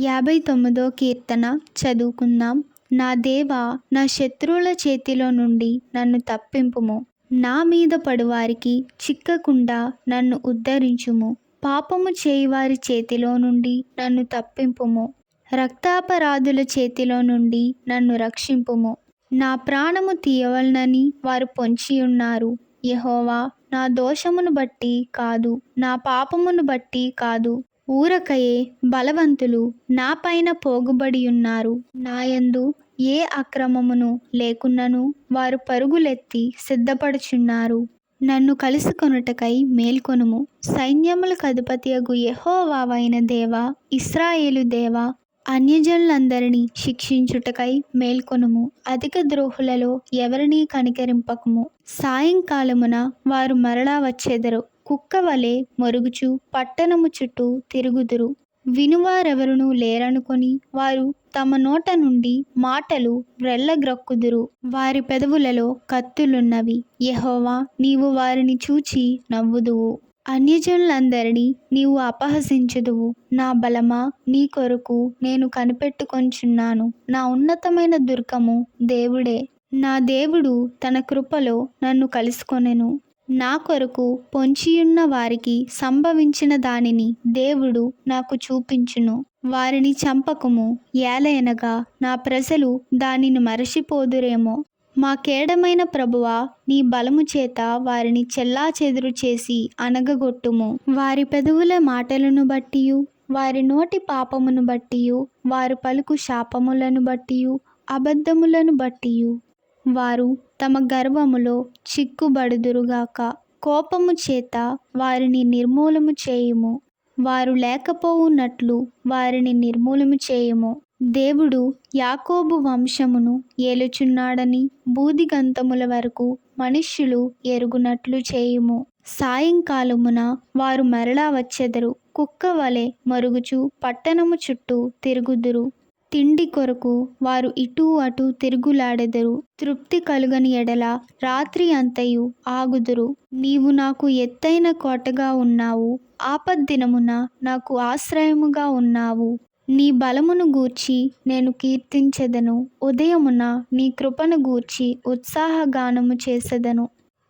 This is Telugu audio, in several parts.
యాభై తొమ్మిదో కీర్తన చదువుకుందాం. నా దేవా నా శత్రువుల చేతిలో నుండి నన్ను తప్పింపుము. నా మీద పడువారికి చిక్కకుండా నన్ను ఉద్ధరించుము. పాపము చేయివారి చేతిలో నుండి నన్ను తప్పింపుము. రక్తాపరాధుల చేతిలో నుండి నన్ను రక్షింపుము. నా ప్రాణము తీయవలనని వారు పొంచి ఉన్నారు. యహోవా నా దోషమును బట్టి కాదు నా పాపమును బట్టి కాదు. ఊరకయే బలవంతులు నా పైన పోగుబడి ఉన్నారు నాయందు ఏ అక్రమమును లేకున్నను వారు పరుగులెత్తి సిద్ధపడుచున్నారు. నన్ను కలుసుకొనుటకై మేల్కొనుము. సైన్యములకు అధిపతియగు యెహోవావైన దేవ ఇస్రాయేలు దేవ అన్యజనులందరినీ శిక్షించుటకై మేల్కొనుము. అధిక ద్రోహులలో ఎవరినీ కనికరింపకము? సాయంకాలమున వారు మరలా వచ్చెదరు. కుక్క వలె మొరుగుచు పట్టణము చుట్టూ తిరుగుదురు. వినువారెవరునూ లేరనుకొని వారు తమ నోట నుండి మాటలు వ్రెల్లగ్రక్కుదురు వారి పెదవులలో కత్తులున్నవి. యహోవా నీవు వారిని చూచి నవ్వుదువు. అన్యజనులందరినీ నీవు అపహసించుదువు. నా బలమా నీ కొరకు నేను కనిపెట్టుకొంచున్నాను. నా ఉన్నతమైన దుర్గము దేవుడే. నా దేవుడు తన కృపలో నన్ను కలుసుకొనెను. నా కొరకు పొంచియున్న వారికి సంభవించిన దానిని దేవుడు నాకు చూపించును. వారిని చంపకము. ఏలయనగా నా ప్రజలు దానిని మరచిపోదురేమో. మా కేడమైన ప్రభువా నీ బలము చేత వారిని చెల్లా చెదురు చేసి అనగగొట్టుము వారి పెదవుల మాటలను బట్టియు వారి నోటి పాపమును బట్టియు వారు పలుకు శాపములను బట్టియు అబద్ధములను బట్టియు. వారు తమ గర్వములో చిక్కుబడుదురుగాక. కోపము చేత వారిని నిర్మూలము చేయుము. వారు లేకపోవున్నట్లు వారిని నిర్మూలము చేయుము. దేవుడు యాకోబు వంశమును ఏలుచున్నాడని బూదిగంతముల వరకు మనుష్యులు ఎరుగునట్లు చేయుము. సాయంకాలమున వారు మరలా వచ్చెదరు. కుక్క వలె మరుగుచు పట్టణము చుట్టూ తిరుగుదురు. తిండి కొరకు వారు ఇటూ అటు తిరుగులాడెదరు. తృప్తి కలుగని ఎడల రాత్రి అంతయు ఆగుదురు. నీవు నాకు ఎత్తైన కోటగా ఉన్నావు. ఆపద్దినమున నాకు ఆశ్రయముగా ఉన్నావు. నీ బలమును గూర్చి నేను కీర్తించెదను. ఉదయమున నీ కృపను గూర్చి ఉత్సాహగానము చేసెదను.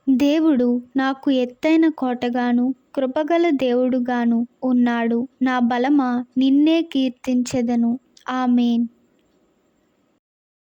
దేవుడు నాకు ఎత్తైన కోటగాను కృపగల దేవుడుగాను ఉన్నాడు. నా బలమా నిన్నే కీర్తించెదను. ஆமேன்